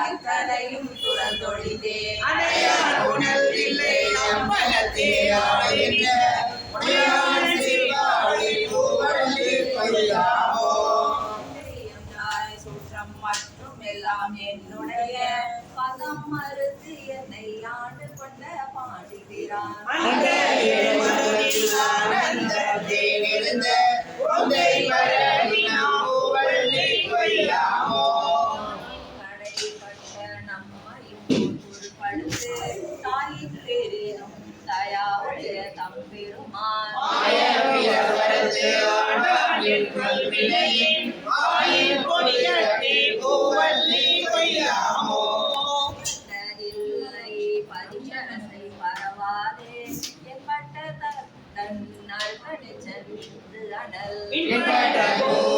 அத்தனையும் துறந்தொழிந்தே அடையார் உணர்வில்லை அம்பலத்தே ஆளுங்க Infinite Info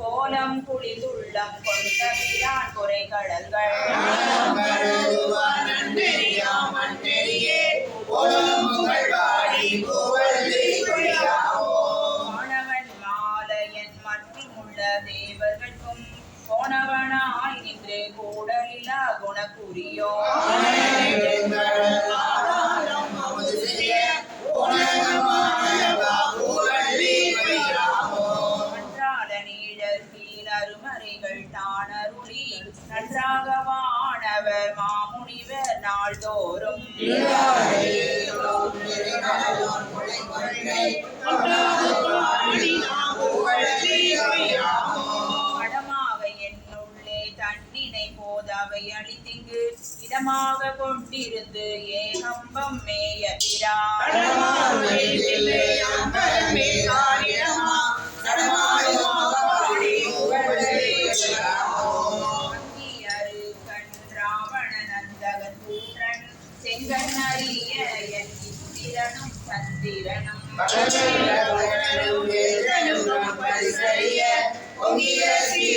கோலம் குளிதுள்ளம் கொண்ட வீரான் குறை கடல்கள். மாணவன் மாலையன் மற்றுமுள்ள தேவர்கட்கும் போனவனாய் நின்று கூடலிலா குணக்குரியோ மேலாக மாமுனிவர் நாள்தோறும். படமாக என்னுள்ளே தன்னினை போதாவை அழித்திங்கு இடமாக கொண்டிருந்து ஏகம்பம் மேய பிரான் பகவன் பகவன் பரிசரிய பொங்கிய ஸ்ரீ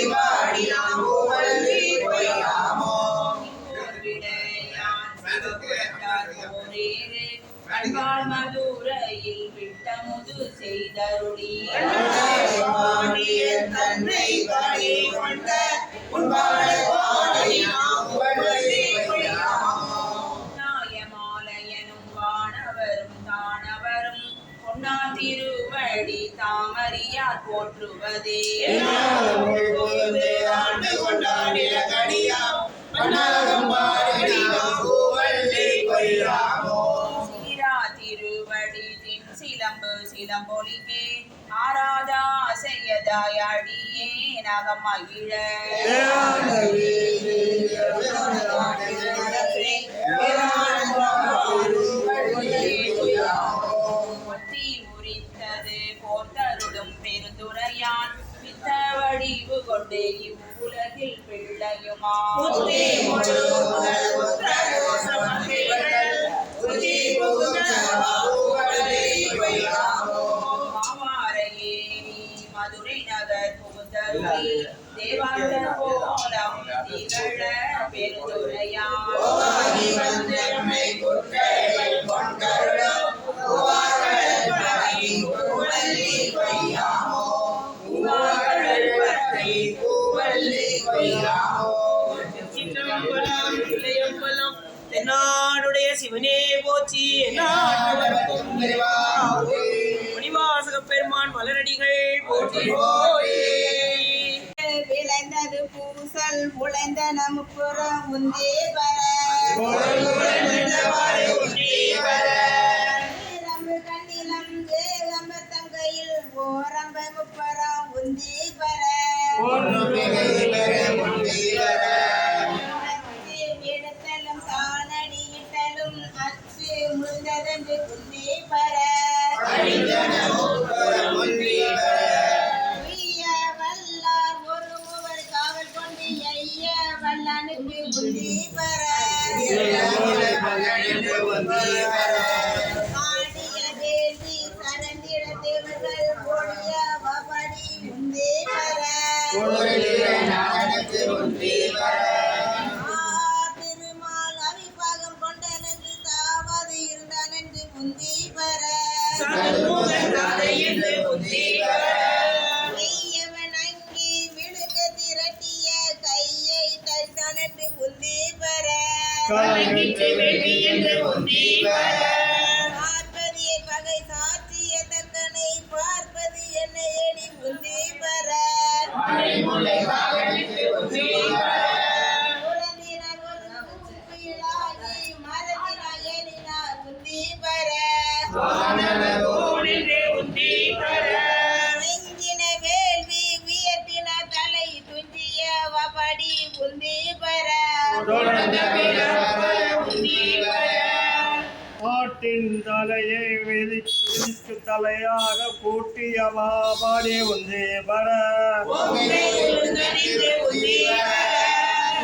போற்றுவதே. ஆண்டு கொண்டார் ஆராதா செய்யதாய் அடியே நாகமகிழ Thank. இவ்வுலகில் பிள்ளையுமா? முதல் உத்தரகோசமந்திகள் புத்தி புகுந்த புகழை கொய்யாமோ மாவாரையே நீ மதுரை நகர் புகுந்தருளி. தேவார கோலம் திகழ பெருந்துரையான். போகாதி வந்து நம்மை சிற்றம்பலம் தில்லையம்பலம் தென்னாடுடைய சிவனே போச்சி நாட்டவர்க்கும் மணிவாசக பெருமான் மலரடிகள் போற்றி. விளைந்தது பூசல் முளைந்தன முப்புறம் உந்தே வர. கண்ணிலம் தங்கையில் ஓரம்ப முப்பரம் உந்தி வர. one. ஆட்டின் தலையை விதி தலையாக பூட்டியவா பாடி ஒன்றே வர.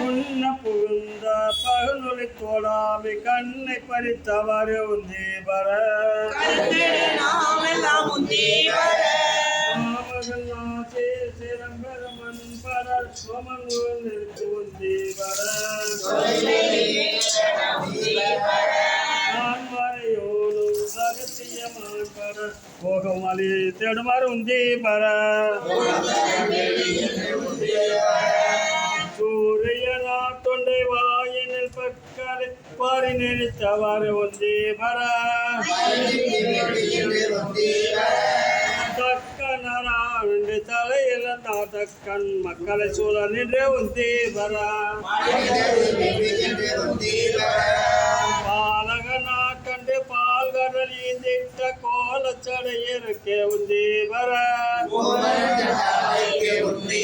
உன்ன புகுந்த பகலொளி தோடாமி கண்ணை பறித்தவாறு ஒன்றே வர. ஆமகல்லாசே பர சோமன் ஒன்றே வர. போகம் அலி தேடுமாறு உந்தி பர சூரியனா தொண்டை வாயினில் பக்கலை பாரி நினைத்தவாறு உந்தி பர தக்கனராண்டு தலையில தாத்தக்கண் மக்களை சூழ நின்று உந்தி கோலச்சடை இருக்கே உந்தி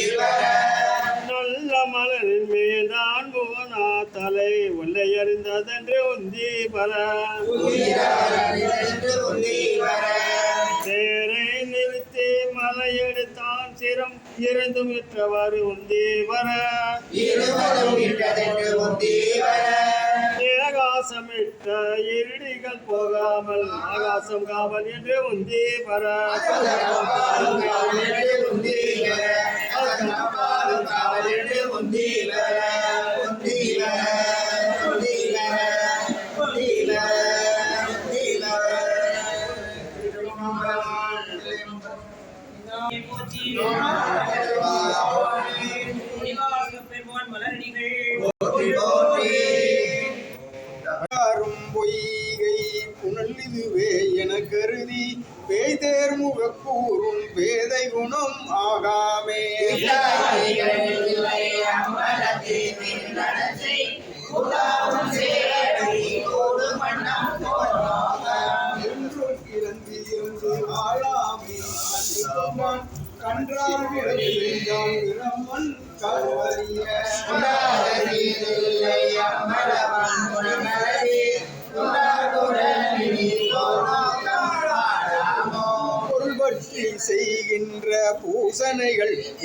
நல்ல மலரின் மீதான் புவனா தலை உள்ளே அறிந்ததென்று உந்தி பர தேரை நிறுத்தி மலையெடுத்தான் சிரம் இருந்தும் விற்றவாறு உந்தி வர ஆகாசமிட்ட இருடிகள் போகாமல் ஆகாசம் காவல் என்று உந்தி பர. உந்தி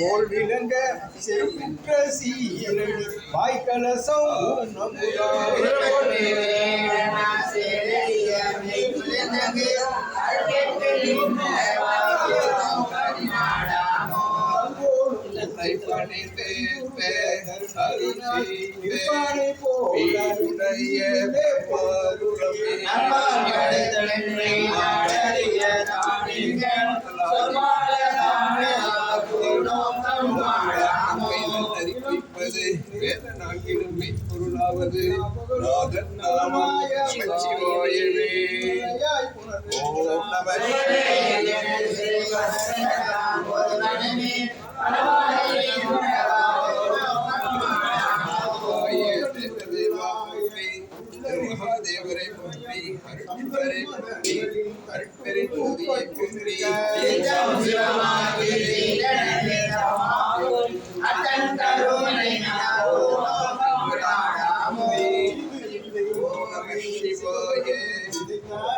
போல் விளங்க சென்ற சீரணி வாய்க்கலசம் அறிவிப்பது மெய்ப்பொருளாவது நாதன் நாமாய சிவாயவே ஓம் நம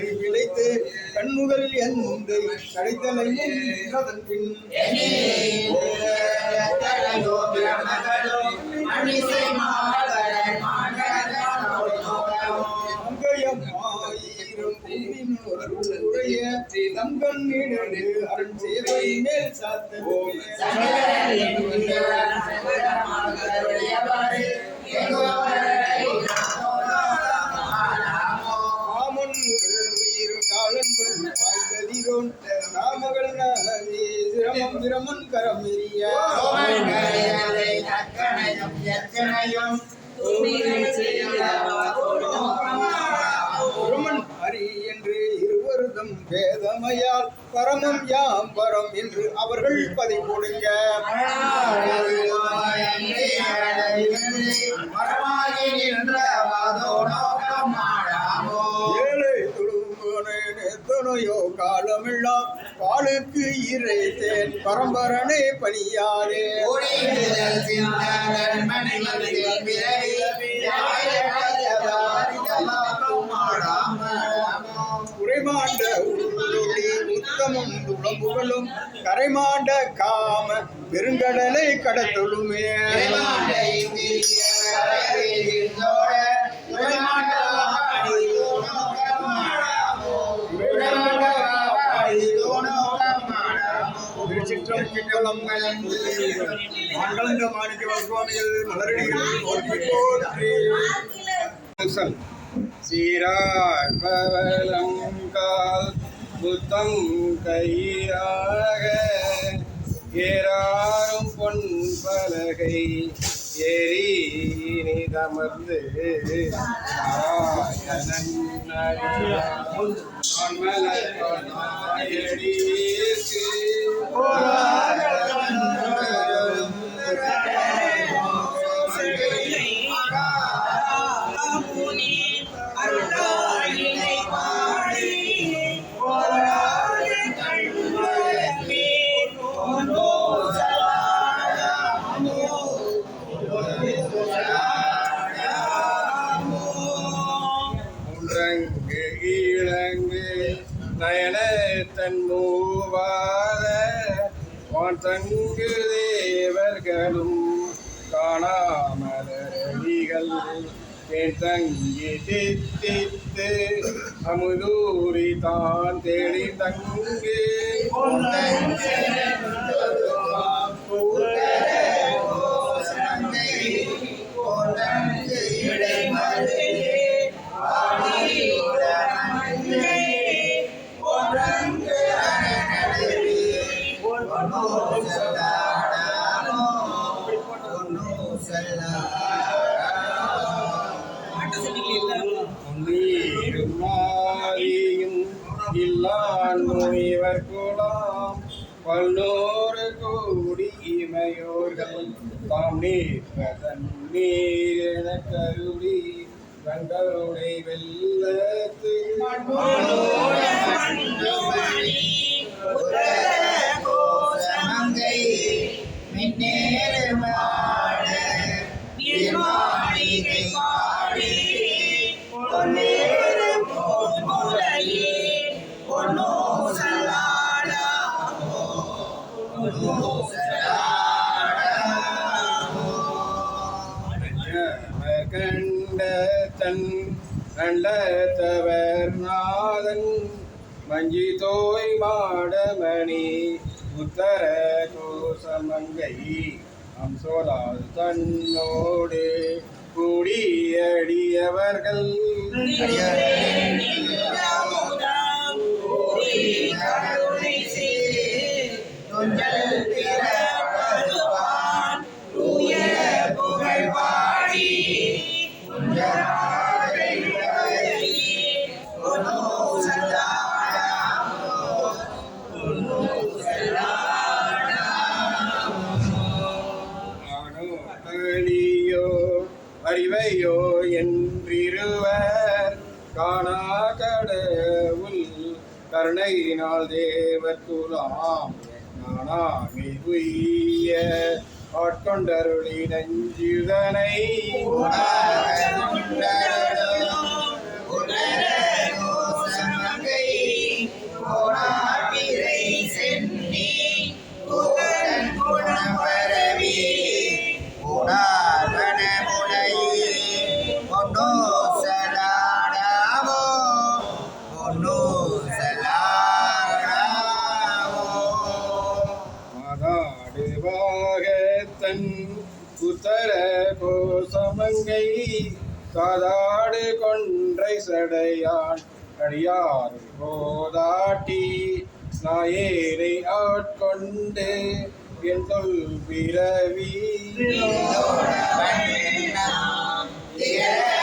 எரி விளைத்து கண்முதல் எந்த கடைத்தலையும் அதன் பின் தங்கன் நீடு அருள் சேவை மேல் சாத்த. பரமம் யாம் பரம் என்று அவர்கள் பதை கொடுங்க. ஏழை எத்தனையோ காலமெல்லாம் பாலுக்கு இறை தேன் பரம்பரனே பணியாரே. குறைமாண்ட உள்ளொளி உத்தமம் துளம்புகளும் கரைமாண்ட காம பெருங்கடலை கடத்தொழுமே திருச்சிற்றம்பலம் மாண்டலங்க மாணிக்க சுவாமிகள் மலரடிகள் சீரார் பவலங்கால் புத்தம் கையாக ஏறாரும் பொன் பலகை எரி நிதமர்ந்து நாராயணன் தங்கு தேவர்களும் காணாமலரடிகள் என் தங்கி தித்தித்து அமுதூரி தான் தேடி தங்கு முனிவர் குலாம் பல்நூறு கோடி இமையோர்கள் தாம் நீர் நீர் என கருடி கண்டருடை வெள்ளத்து. அம்சோலால் தன்னோடு கூடியடியவர்கள். கருணை கருணையினால் தேவர் குலாம் நானாமி உய்ய ஆட்கொண்டருளி நஞ்சுதனை காதாடு கொன்றை சடையான் அடியார் போதாட்டி நாயேரை ஆட்கொண்டு என் தொல் பிறவி Yeah.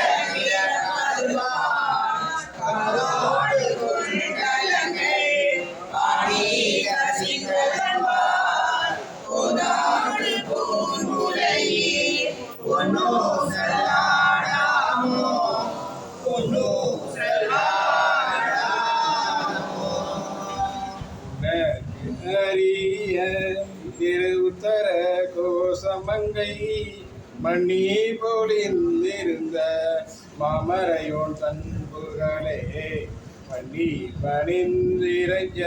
கோசமங்கை மணி பொழிந்திருந்த மாமரையோன் தன்புகளே மணி மண்ணி பணிந்திரைஞ்ச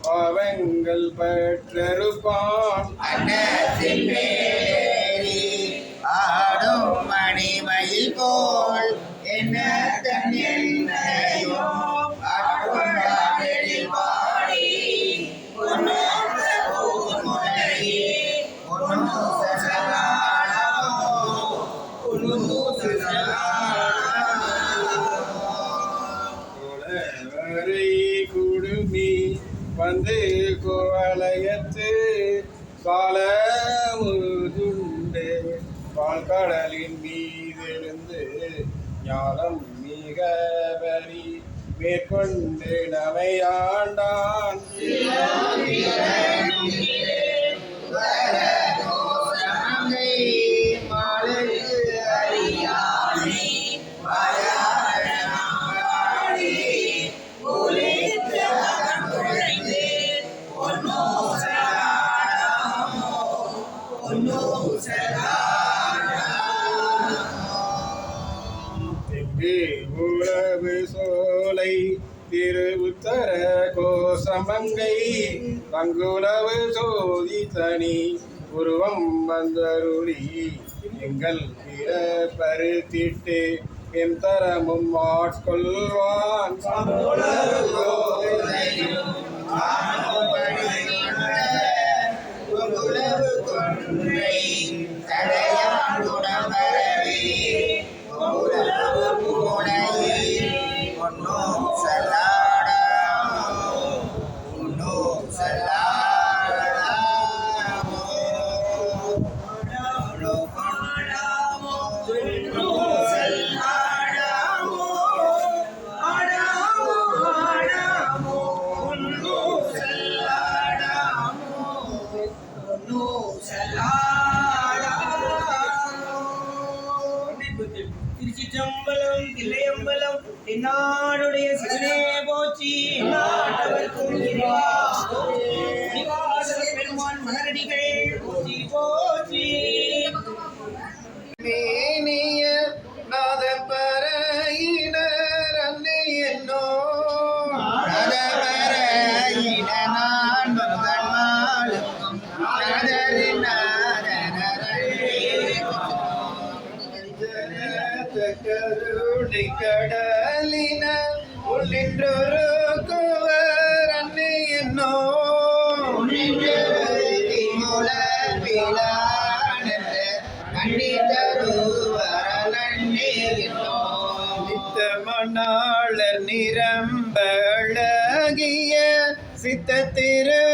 பாவங்கள் பெற்றிருப்பான். ஞானம் மிக வரி மேற்கொண்டு நமையாண்டான் தங்குலவு சோதி தனி உருவம் வந்தருளி எங்கள் பிற பருத்திட்டு எம் தரமும் ஆட்கொள்வான் உலகு கொன்றை கடலின உள்ளின்றொரு கோவர் அன்னை என்னோ நிரம்ப அழகிய சித்த திரு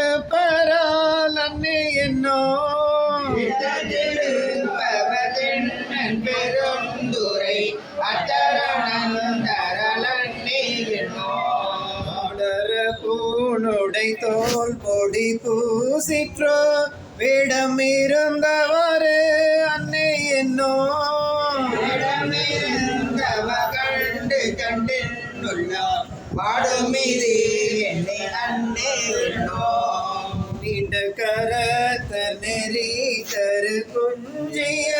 பூசிற்றோ வேடம் இருந்தவாறு அன்னை என்னோ. கண்டு கண்டுள்ள பாடுமிது என்னை அன்னே நீண்ட கரத்த நெறி தரு குஞ்சிய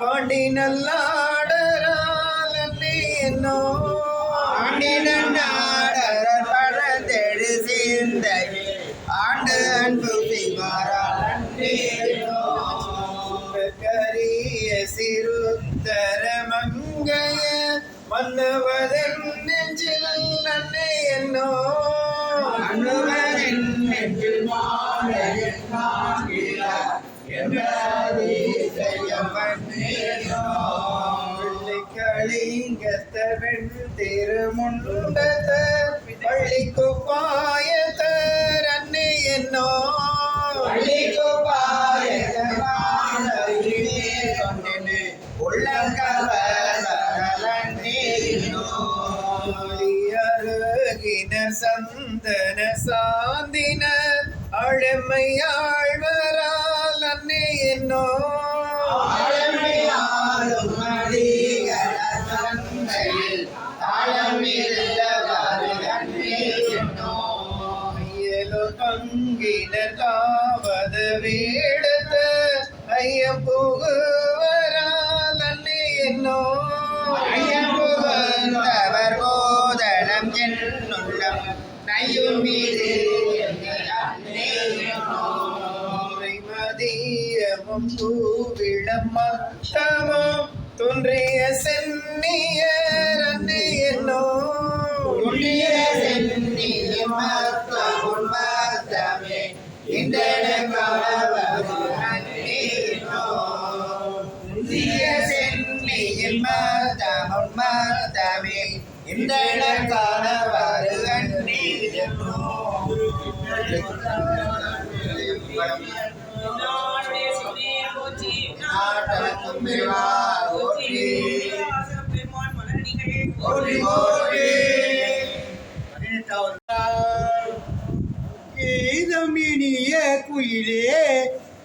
பாண்டி நல்லாடரால் அன்னை என்னோ. ஆண்டினாடர் திருமுண்டத்த பள்ளிக்கு பாயத்தர் அன்னை என்னோ அருகின சந்தன சாந்தின அழமையாழ்வரால் மதியமும் பூவிடம் மத்தமும் தோன்றிய சென்னியர் அன்னை என்னோ புண்ணிய சென்னிய மத்தமுன் மத்தமே. புண்ணிய சென்னியில் மத்தமுன் மத்தமே இந்தனக்கானவாறு அன்னேனோ. தென்னாடுடைய நாட்டத்தும் போற்றி. போற்றி போற்றி கீதம் இனிய குயிலே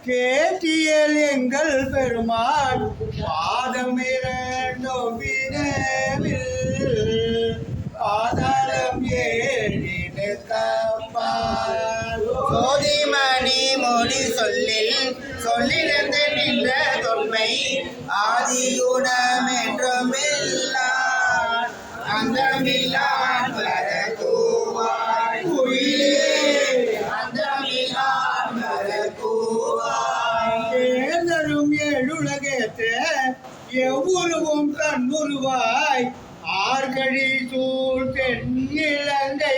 கேட்டியல் எங்கள் பெருமாள் பாதம் இரண்டும் வினவில் பாதாளம் ஏழினு காப்பார் மொழி சொல்லில் சொல்லிழந்து நின்ற தொன்மை ஆதியுணம் என்றும் இல்லான் அந்தமில்லான் வர கூவாய் குயிலே அந்தமில்லான் வர கூவாய் தேர்தலும் ஏழுலகேத்த எவ்வுருவும் கண்ணுருவாய் ஆர்கழி சூழ் தென் இலங்கை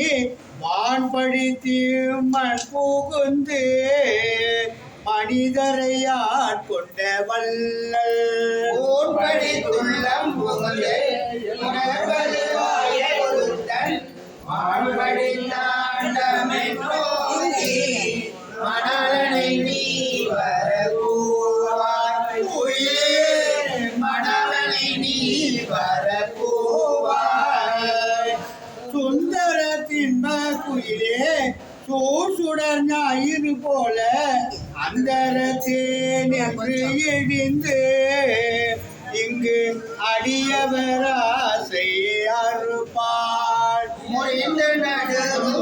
கேள்வி தீமன் புகுந்து மனிதரை கொண்ட வல்லல் அந்தரத்தே எழுந்து? இங்கு அடியவராசை அறுப்பாள். முறிந்த நடுவும்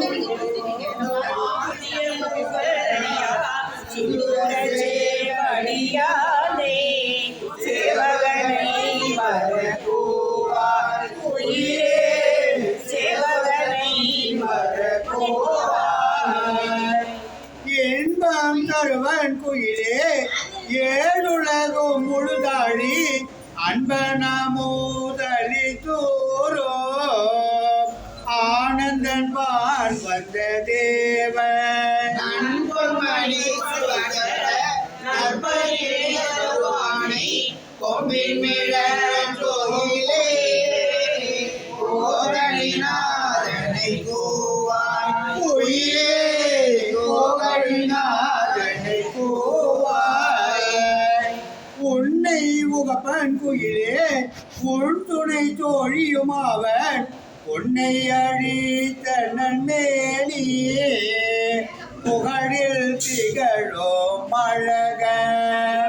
குயிலே உன் துணை தோழியுமாவன் உன்னை அழித்த நன்மேலியே புகழில் திகழும் அழகன்.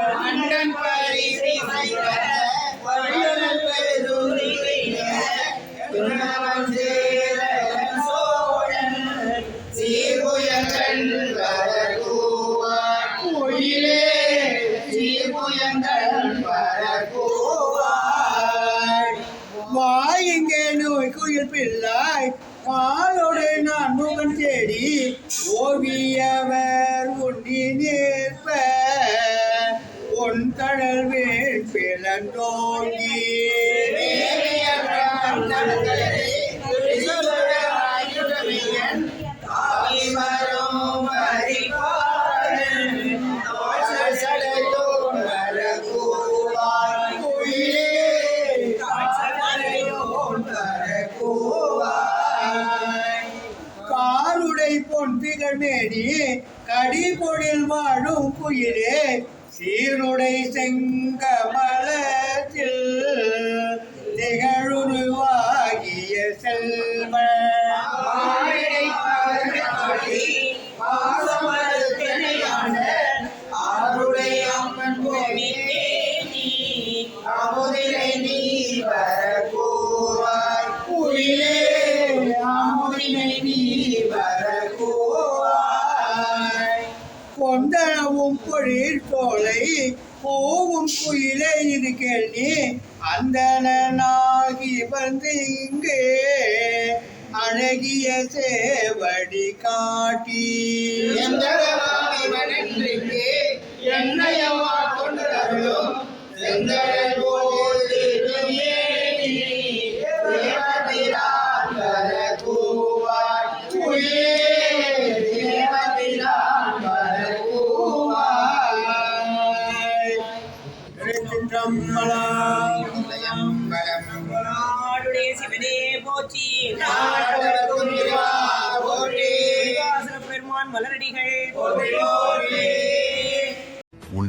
ஓவியவர் அந்தனாகி வந்து இங்கே அழகிய சேவடி காட்டி. எந்தகவாமிவனென்றிங்கே என்னையவா கொண்டருளும்